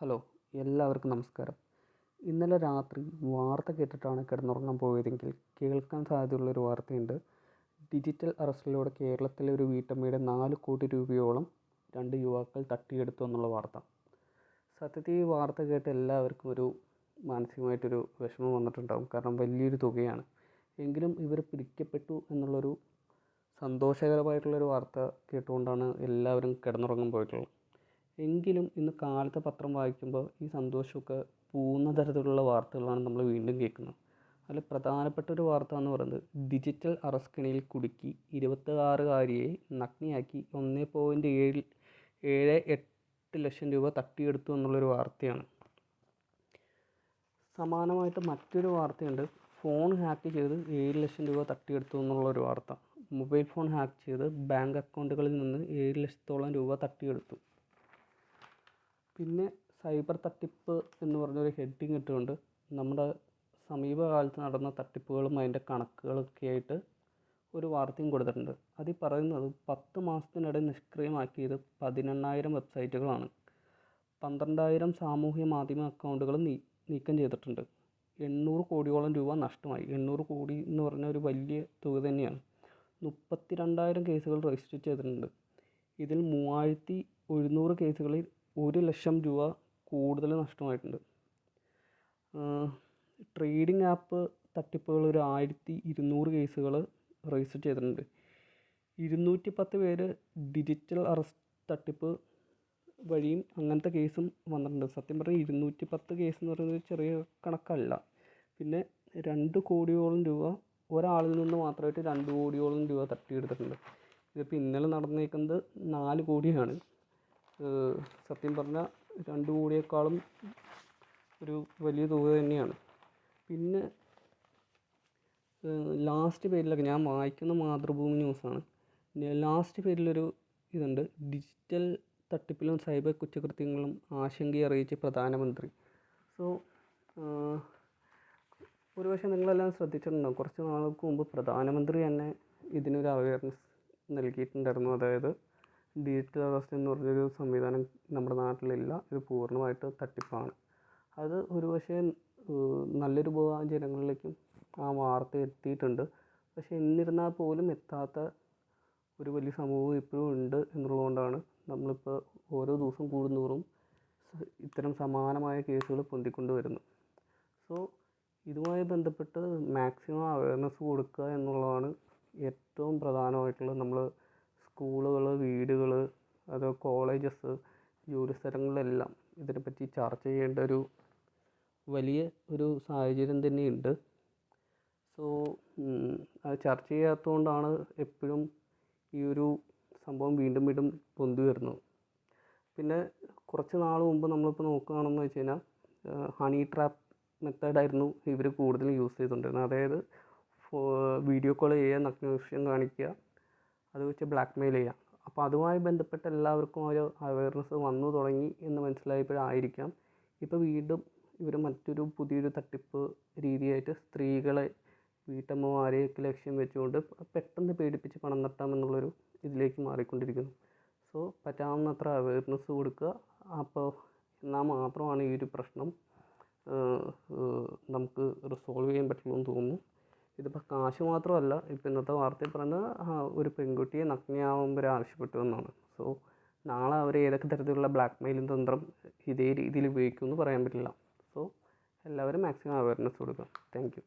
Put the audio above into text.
Hello എല്ലാവർക്കും നമസ്കാരം. ഇന്നലെ രാത്രി വാർത്ത കേട്ടിട്ടാണ് കിടന്നുറങ്ങാൻ പോയതെങ്കിൽ കേൾക്കാൻ സാധ്യതയുള്ളൊരു വാർത്തയുണ്ട്. ഡിജിറ്റൽ അറസ്റ്റിലൂടെ കേരളത്തിലെ ഒരു വീട്ടമ്മയുടെ നാല് കോടി രൂപയോളം രണ്ട് യുവാക്കൾ തട്ടിയെടുത്തു എന്നുള്ള വാർത്ത. സത്യത്തിൽ ഈ വാർത്ത കേട്ട് എല്ലാവർക്കും ഒരു മാനസികമായിട്ടൊരു വിഷമം വന്നിട്ടുണ്ടാകും കാരണം വലിയൊരു തുകയാണ്. എങ്കിലും ഇവർ പിടിക്കപ്പെട്ടു എന്നുള്ളൊരു സന്തോഷകരമായിട്ടുള്ളൊരു വാർത്ത കേട്ടുകൊണ്ടാണ് എല്ലാവരും കിടന്നുറങ്ങാൻ പോയിട്ടുള്ളത്. എങ്കിലും ഇന്ന് കാലത്തെ പത്രം വായിക്കുമ്പോൾ ഈ സന്തോഷമൊക്കെ പോകുന്ന തരത്തിലുള്ള വാർത്തകളാണ് നമ്മൾ വീണ്ടും കേൾക്കുന്നത്. അതിൽ പ്രധാനപ്പെട്ട ഒരു വാർത്ത എന്ന് പറയുന്നത് ഡിജിറ്റൽ അറസ്റ്റ് കുടുക്കി ഇരുപത്തിയാറുകാരിയെ നഗ്നയാക്കി ഒന്ന് പോയിന്റ് ഏഴ് ഏഴ് എട്ട് ലക്ഷം രൂപ തട്ടിയെടുത്തു എന്നുള്ളൊരു വാർത്തയാണ്. സമാനമായിട്ട് മറ്റൊരു വാർത്തയുണ്ട്. ഫോൺ ഹാക്ക് ചെയ്ത് ഏഴ് ലക്ഷം രൂപ തട്ടിയെടുത്തു എന്നുള്ളൊരു വാർത്ത. മൊബൈൽ ഫോൺ ഹാക്ക് ചെയ്ത് ബാങ്ക് അക്കൗണ്ടുകളിൽ നിന്ന് ഏഴ് ലക്ഷത്തോളം രൂപ തട്ടിയെടുത്തു. പിന്നെ സൈബർ തട്ടിപ്പ് എന്ന് പറഞ്ഞൊരു ഹെഡിങ് ഇട്ടുകൊണ്ട് നമ്മുടെ സമീപകാലത്ത് നടന്ന തട്ടിപ്പുകളും അതിന്റെ കണക്കുകളൊക്കെ ആയിട്ട് ഒരു വാർത്തയും കൊടുത്തിട്ടുണ്ട്. അതിൽ പറയുന്നത് പത്ത് മാസത്തിനിടെ നിഷ്ക്രിയമാക്കിയത് പതിനെണ്ണായിരം വെബ്സൈറ്റുകളാണ്. പന്ത്രണ്ടായിരം സാമൂഹ്യ മാധ്യമ അക്കൗണ്ടുകൾ നീക്കം ചെയ്തിട്ടുണ്ട്. എണ്ണൂറ് കോടിയോളം രൂപ നഷ്ടമായി. എണ്ണൂറ് കോടി എന്ന് പറഞ്ഞ ഒരു വലിയ തുക തന്നെയാണ്. മുപ്പത്തി രണ്ടായിരം കേസുകൾ രജിസ്റ്റർ ചെയ്തിട്ടുണ്ട്. ഇതിൽ മൂവായിരത്തി ഒരുന്നൂറ് കേസുകളിൽ ഒരു ലക്ഷം രൂപ കൂടുതൽ നഷ്ടമായിട്ടുണ്ട്. ട്രേഡിംഗ് ആപ്പ് തട്ടിപ്പുകൾ ഒരു ആയിരത്തി ഇരുന്നൂറ് കേസുകൾ രജിസ്റ്റർ ചെയ്തിട്ടുണ്ട്. ഇരുന്നൂറ്റി പത്ത് പേര് ഡിജിറ്റൽ അറസ്റ്റ് തട്ടിപ്പ് വഴിയും അങ്ങനത്തെ കേസും വന്നിട്ടുണ്ട്. സത്യം പറഞ്ഞാൽ ഇരുന്നൂറ്റി പത്ത് കേസ് എന്ന് പറയുന്നത് ചെറിയ കണക്കല്ല. പിന്നെ രണ്ട് കോടിയോളം രൂപ ഒരാളിൽ നിന്ന് മാത്രമായിട്ട് രണ്ട് കോടിയോളം രൂപ തട്ടിയെടുത്തിട്ടുണ്ട്. ഇതിപ്പോൾ ഇന്നലെ നടന്നേക്കുന്നത് നാല് കോടിയാണ്. സത്യം പറഞ്ഞാൽ രണ്ട് കോടിയേക്കാളും ഒരു വലിയ തുക തന്നെയാണ്. പിന്നെ ലാസ്റ്റ് പേജിലൊക്കെ ഞാൻ വായിക്കുന്ന മാതൃഭൂമി ന്യൂസാണ്. ലാസ്റ്റ് പേജിലൊരു ഇതുണ്ട്. ഡിജിറ്റൽ തട്ടിപ്പിലും സൈബർ കുറ്റകൃത്യങ്ങളും ആശങ്ക അറിയിച്ച് പ്രധാനമന്ത്രി. സോ ഒരു പക്ഷേ നിങ്ങളെല്ലാം ശ്രദ്ധിച്ചിട്ടുണ്ടോ കുറച്ച് നാൾക്ക് മുമ്പ് പ്രധാനമന്ത്രി തന്നെ ഇതിനൊരു അവയർനെസ് നൽകിയിട്ടുണ്ടായിരുന്നു. അതായത് ഡിജിറ്റൽ അറസ്റ്റ് എന്ന് പറഞ്ഞൊരു സംവിധാനം നമ്മുടെ നാട്ടിലില്ല. ഇത് പൂർണമായിട്ട് തട്ടിപ്പാണ്. അത് ഒരുപക്ഷെ നല്ലൊരു വിഭാഗം ജനങ്ങളിലേക്കും ആ വാർത്ത എത്തിയിട്ടുണ്ട്. പക്ഷെ എന്നിരുന്നാൽ പോലും എത്താത്ത ഒരു വലിയ സമൂഹം ഇപ്പോഴും ഉണ്ട് എന്നുള്ളതുകൊണ്ടാണ് നമ്മളിപ്പോൾ ഓരോ ദിവസം കൂടുന്തോറും ഇത്തരം സമാനമായ കേസുകൾ പൊന്തിക്കൊണ്ട് വരുന്നു സോ ഇതുമായി ബന്ധപ്പെട്ട് മാക്സിമം അവയർനെസ് കൊടുക്കുക എന്നുള്ളതാണ് ഏറ്റവും പ്രധാനമായിട്ടുള്ള നമ്മൾ സ്കൂളുകൾ വീടുകൾ അത് കോളേജസ് ജോലി സ്ഥലങ്ങളിലെല്ലാം ഇതിനെപ്പറ്റി ചർച്ച ചെയ്യേണ്ട ഒരു വലിയ ഒരു സാഹചര്യം തന്നെയുണ്ട്. സോ അത് ചർച്ച ചെയ്യാത്തതുകൊണ്ടാണ് എപ്പോഴും ഈ ഒരു സംഭവം വീണ്ടും വീണ്ടും പൊന്തി വരുന്നത്. പിന്നെ കുറച്ച് നാൾ മുമ്പ് നമ്മളിപ്പോൾ നോക്കുകയാണെന്ന് വെച്ച് കഴിഞ്ഞാൽ ഹണി ട്രാപ്പ് മെത്തേഡായിരുന്നു ഇവർ കൂടുതലും യൂസ് ചെയ്തുകൊണ്ടിരുന്നത്. അതായത് വീഡിയോ കോൾ ചെയ്യുക നഗ്നദൃശ്യം കാണിക്കുക അത് വെച്ച് ബ്ലാക്ക് മെയിൽ ചെയ്യാം. അപ്പോൾ അതുമായി ബന്ധപ്പെട്ട് എല്ലാവർക്കും ഒരു അവയർനെസ് വന്നു തുടങ്ങി എന്ന് മനസ്സിലായപ്പോഴായിരിക്കാം ഇപ്പോൾ വീണ്ടും ഇവർ മറ്റൊരു പുതിയൊരു തട്ടിപ്പ് രീതിയായിട്ട് സ്ത്രീകളെ വീട്ടമ്മമാരെയൊക്കെ ലക്ഷ്യം വെച്ചുകൊണ്ട് പെട്ടെന്ന് പേടിപ്പിച്ച് പണം തട്ടാമെന്നുള്ളൊരു ഇതിലേക്ക് മാറിക്കൊണ്ടിരിക്കുന്നു. സോ പറ്റാവുന്നത്ര അവയർനെസ് കൊടുക്കുക. അപ്പോൾ എന്നാൽ മാത്രമാണ് ഈ ഒരു പ്രശ്നം നമുക്ക് റിസോൾവ് ചെയ്യാൻ പറ്റുള്ളൂ എന്ന് തോന്നുന്നു. ഇതിപ്പോൾ കാശ് മാത്രമല്ല ഇപ്പോൾ ഇന്നത്തെ വാർത്തയിൽ പറയുന്നത് ഒരു പെൺകുട്ടിയെ നഗ്നയാവുമ്പോൾ ആവശ്യപ്പെട്ടു എന്നാണ്. സോ നാളെ അവർ ഏതൊക്കെ തരത്തിലുള്ള ബ്ലാക്ക് മെയിലും തന്ത്രം ഇതേ രീതിയിൽ ഉപയോഗിക്കുമെന്ന് പറയാൻ പറ്റില്ല. സോ എല്ലാവരും മാക്സിമം അവയർനെസ് കൊടുക്കുക. Thank you